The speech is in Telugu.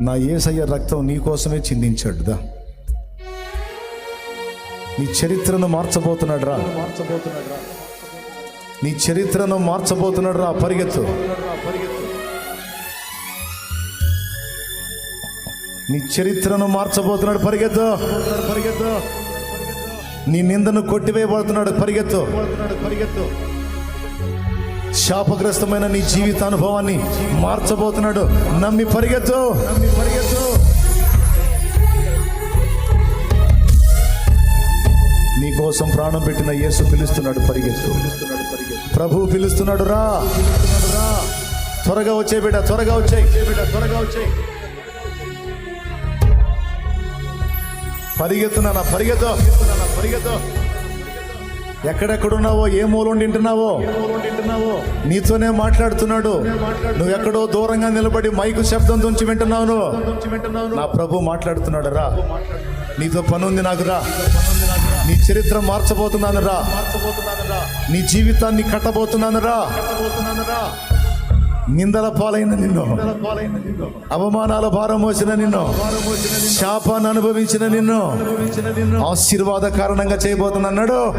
నా ఏసయ్య రక్తం నీ కోసమే చిందించాడు దా. నీ చరిత్రను మార్చబోతున్నాడు రా. మార్చబోతున్నాడు రా నీ చరిత్రను మార్చబోతున్నాడు రా పరిగెత్తు. నీ చరిత్రను మార్చబోతున్నాడు పరిగెత్తు. పరిగెత్తు నీ నిందను కొట్టివేయబడుతున్నాడు పరిగెత్తు పరిగెత్తు. శాపగ్రస్తమైన నీ జీవితానుభవాన్ని మార్చబోతున్నాడు. నమ్మి పరిగెత్తు. నమ్మి పరిగెత్తు నీ కోసం ప్రాణం పెట్టిన యేసు పిలుస్తున్నాడు పరిగెత్తు. ప్రభు పిలుస్తున్నాడు రా. రా త్వరగా వచ్చే బిడ్డ త్వరగా వచ్చాయి బిడ్డ త్వరగా వచ్చాయి పరిగెత్తున్నా పరిగెత్తు పరిగెత్తు. ఎక్కడెక్కడున్నావో ఏ మూలం తింటున్నావో నీతోనే మాట్లాడుతున్నాడు. నువ్వు ఎక్కడో దూరంగా నిలబడి మైకు శబ్దం తుంచి వింటున్నావు నా ప్రభు మాట్లాడుతున్నాడు రా. నీతో పనుంది నాకురా నాకు రా. నీ చరిత్ర మార్చబోతున్నాను రా. నీ జీవితాన్ని కట్టబోతున్నాను రా. నిందల పాలైన నిన్ను. అవమానాల భారం మోసిన నిన్ను. శాపాన్ని అనుభవించిన నిన్ను. ఆశీర్వాద కారణంగా చేయబోతున్నాడు